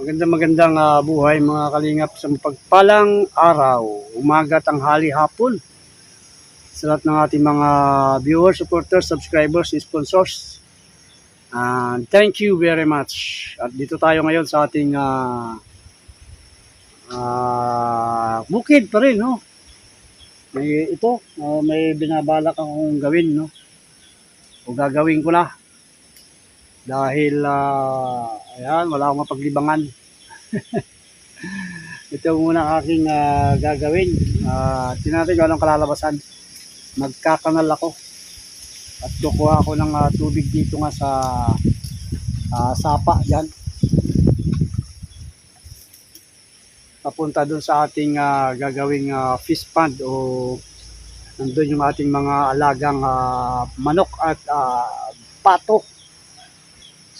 Magandang magandang ah, buhay mga kalingap sa pagpalang araw, umaga, tanghali, hapon. Sa lahat ng ating mga viewers, supporters, subscribers, sponsors. And thank you very much. At dito tayo ngayon sa ating ah, ah, bukid pa rin, no? May ito, ah, may binabalak akong gawin, no? O gagawin ko na. Dahil, ah, ayan, wala akong mapaglibangan. Ito muna aking ah, gagawin. Uh, tinatin ko kalalabasan. Magkakanal ako. At kukuha ako ng ah, tubig dito nga sa ah, sapa yan. Papunta dun sa ating ah, gagawing ah, fish pond o nandun yung ating mga alagang ah, manok at ah, pato.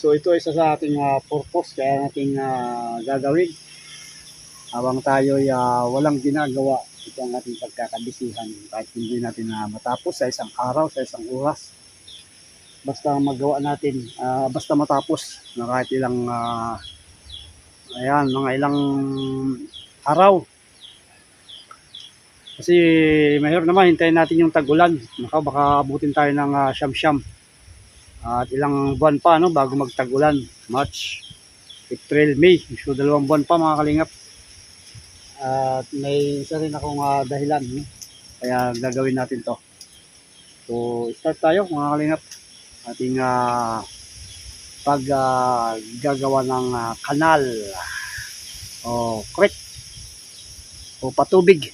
So ito isa sa ating ah, purpose kaya natin ah, gagawin. Habang tayo ay ah, walang ginagawa, ito ang ating pagkakabisihan kahit hindi natin na matapos sa isang araw, sa isang oras. Basta magawa natin, ah, basta matapos na kahit ilang ah, ayan, mga ilang araw. Kasi mahirap naman, hintayin natin yung tag-ulan. Baka, abutin tayo ng ah, siyam-siyam. At ilang buwan pa no, bago magtag-ulan. March, April, May. So dalawang buwan pa mga kalingap. At may isa rin akong ah, dahilan. No? Kaya gagawin natin to. So start tayo mga kalingap. Ating ah, pag ah, gagawa ng ah, kanal o creek o patubig.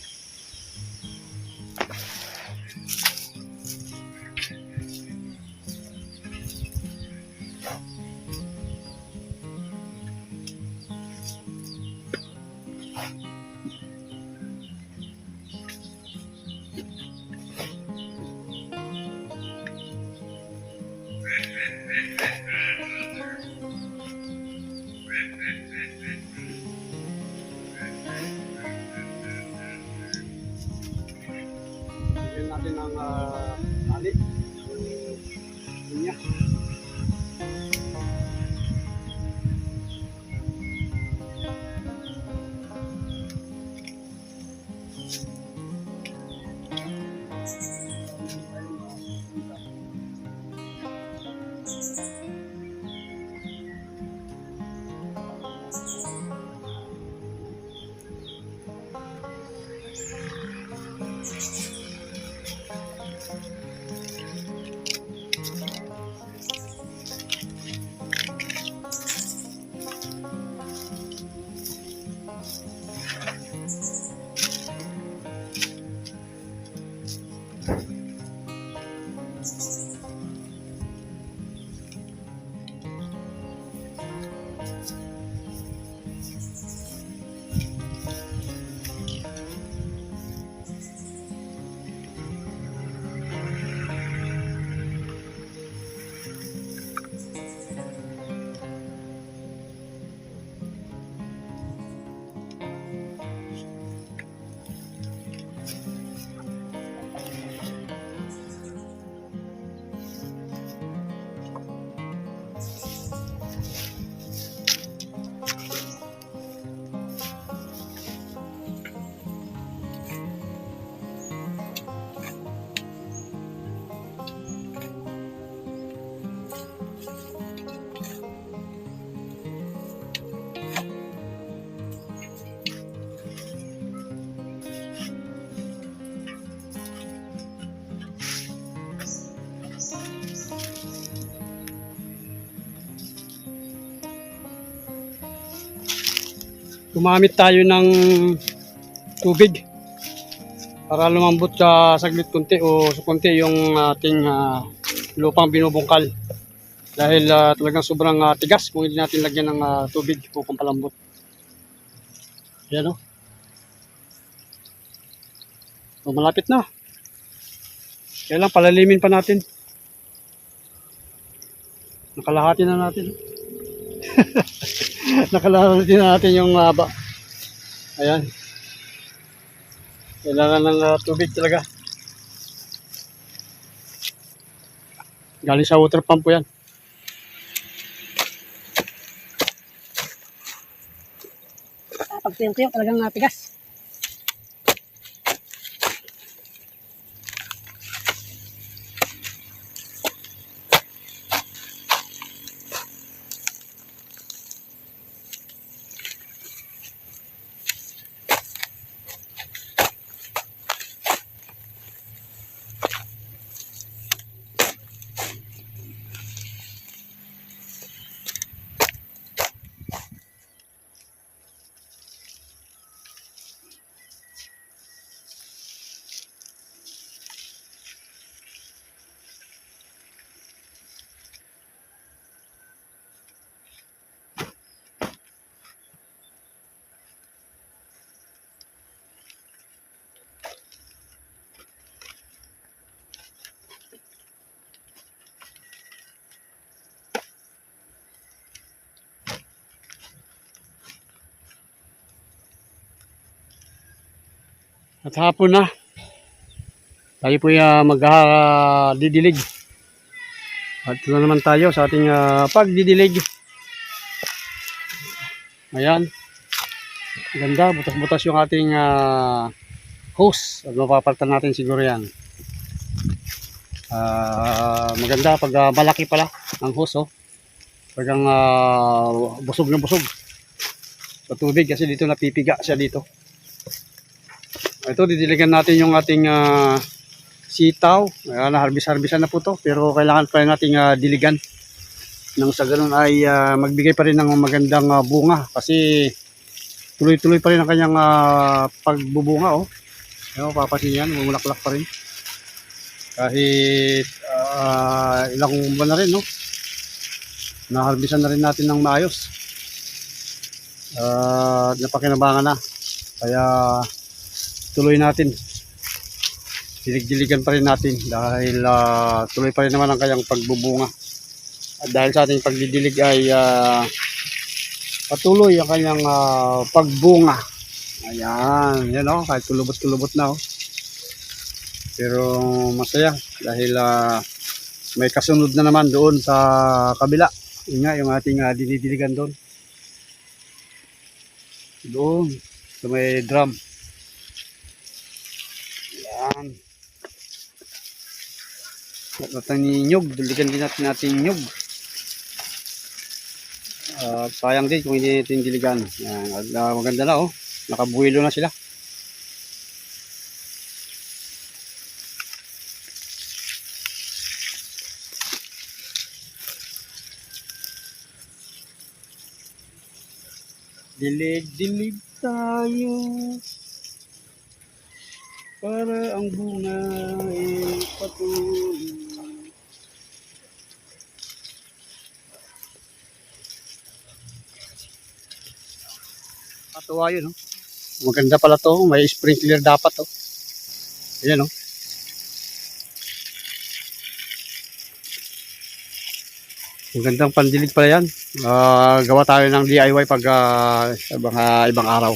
Gumamit tayo ng tubig para lumambot sa saglit kunti o sa kunti yung ating ah, lupang binubungkal. Dahil ah, talagang sobrang ah, tigas kung hindi natin lagyan ng ah, tubig upang palambot. Yan o. So, malapit na. Kailang palalimin pa natin. Nakalahati na natin. Nakalahati na natin yung haba. Ayan. Kailangan ng ah, tubig talaga. Galing sa water pump po yan. pag tuyong-tuyong uh, tigas. At hapon na. Tayo po uh, magdidilig. At ito na naman tayo sa ating ah, pagdidilig. Ayan. Ganda, butas-butas yung ating ah, hose. At mapapalitan natin siguro yan. Ah, maganda pag ah, malaki pala ang hose. Oh. Paggang ah, busog na busog sa tubig kasi dito napipiga siya dito. Ito, didiligan natin yung ating ah, sitaw. Ayan, harbis-harbisan na po to. Pero kailangan pa rin nating ah, diligan. Nang sa ganun ay ah, magbigay pa rin ng magandang ah, bunga. Kasi tuloy-tuloy pa rin ang kanyang ah, pagbubunga. Oh. Ayan, papasin yan. Bumulaklak pa rin. Kahit ah, ilang buwan na rin. No? Naharbisan na rin natin ng maayos. Ah, napakinabangan na. Kaya tuloy natin. Dilig-diligan pa rin natin dahil ah, tuloy pa rin naman ang kanyang pagbubunga. At dahil sa ating pagdidilig ay ah, patuloy ang kanyang ah, pagbunga. Ayan, yan oh, kahit kulubot-kulubot na oh. Pero masaya dahil ah, may kasunod na naman doon sa kabila. Yun nga, yung ating ah, dinidiligan doon. Doon, sa may drum. Yan. At natin ni nyug, duligan din natin natin nyug. Ah, sayang din kung hindi natin diligan. Yan. Ah, maganda na oh. Nakabuhilo na sila. Dilig-dilig tayo para ang bunga ay patuloy. Katuwa yun, no? Maganda pala to. May sprinkler dapat, to. Ayan, no? Magandang pandilig pala yan. Ah, gawa tayo ng DIY pag ah, sa mga ibang araw.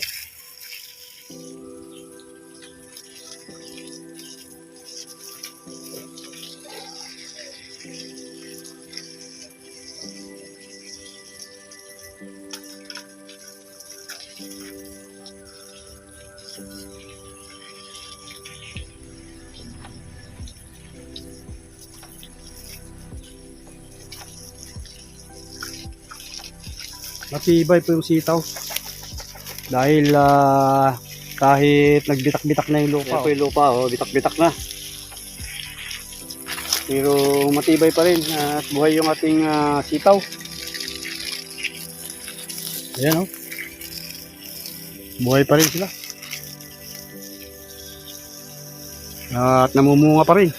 Matibay po yung sitaw. Dahil ah, kahit nagbitak-bitak na yung lupa. Ito yung lupa, oh, bitak-bitak na. Pero matibay pa rin at buhay yung ating ah, sitaw. Ayan oh. Buhay pa rin sila. At namumunga pa rin.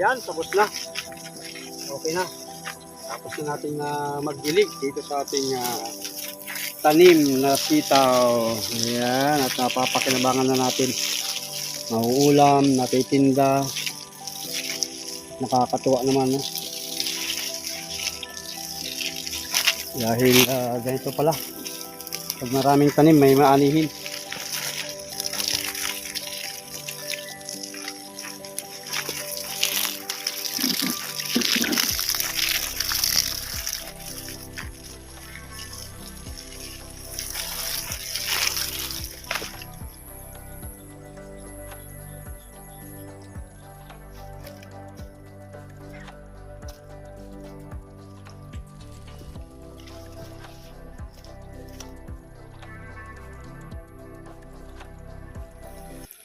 Ayan, tapos na. Okay na. Tapos na natin uh, magdilig dito sa ating ah, tanim na sitaw. Ayan, at napapakinabangan na natin. Mauulam, natitinda. Nakakatuwa naman. No? Dahil ah, ganito pala. Pag maraming tanim, may maanihin.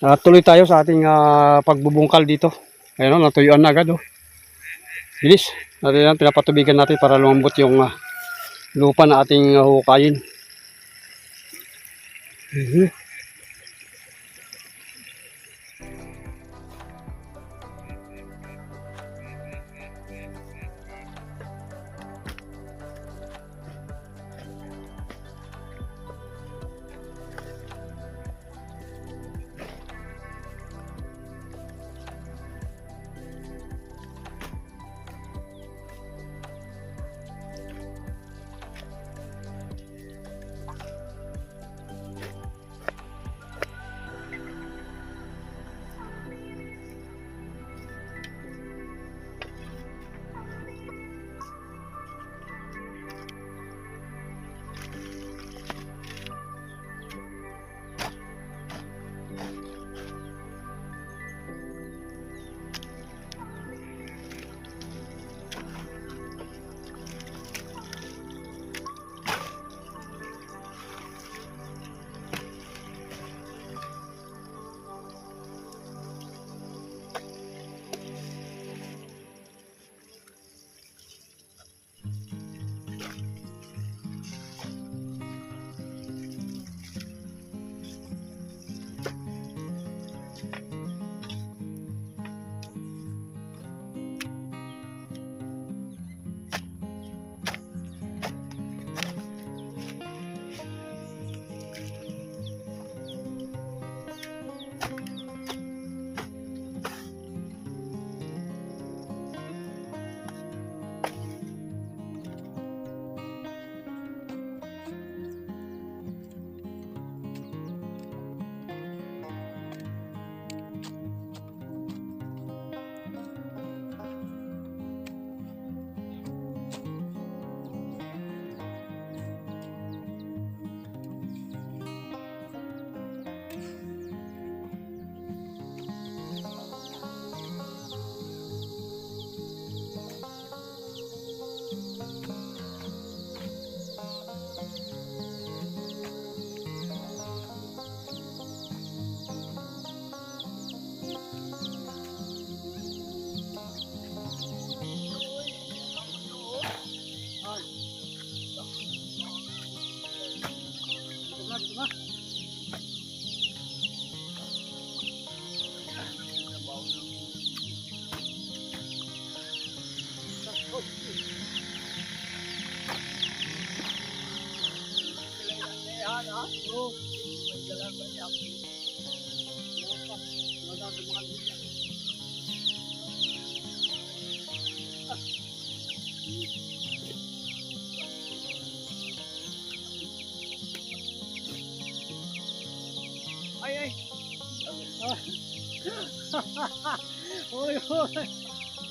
Ah, tuloy tayo sa ating ah, pagbubungkal dito. Ayun, oh, natuyuan na agad. Oh. Bilis. Natin yan, pinapatubigan natin para lumambot yung ah, lupa na ating ah, hukayin. Mhm.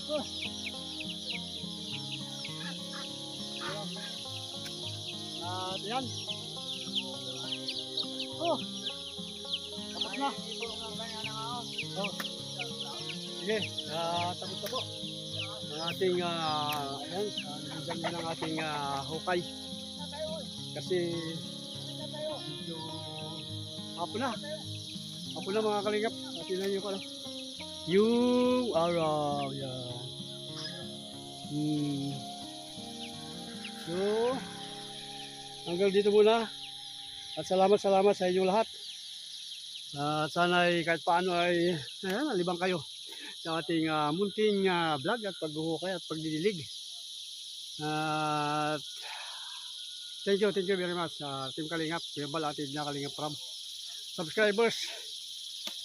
Oh. Ah, yan. Oh. Tapos na. Oh. Sige, ah, tapos na po. Ang ating, ah, ayan, ah, nandyan na ang ating ah, hukay. Kasi, medyo, hapon na. Hapon na mga kalingap. Tingnan nyo pala. You are, uh, yeah. Hmm. So, hanggang dito muna. At salamat, salamat sa inyong lahat. At sana ay kahit paano ay, ayan, alibang kayo sa ating ah, munting ah, vlog at paghuhukay at pagdidilig. At thank you, thank you very much sa Team Kalingap, Kuya Bal, atid na Kalingap Pram. Subscribers,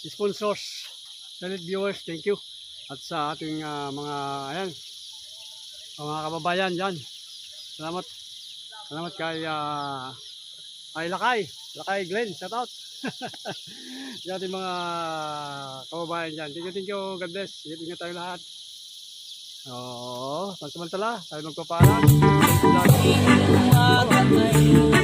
sponsors, silent viewers, thank you. At sa ating ah, mga, ayan, mga kababayan dyan. Salamat. Salamat kay, ah, kay Lakay. Lakay Glenn, shout out. sa ating mga kababayan dyan. Thank you, thank you. God bless. Ingat tayo lahat. Oo, pansamantala, tayo magpapaalam. umaga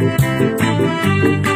Música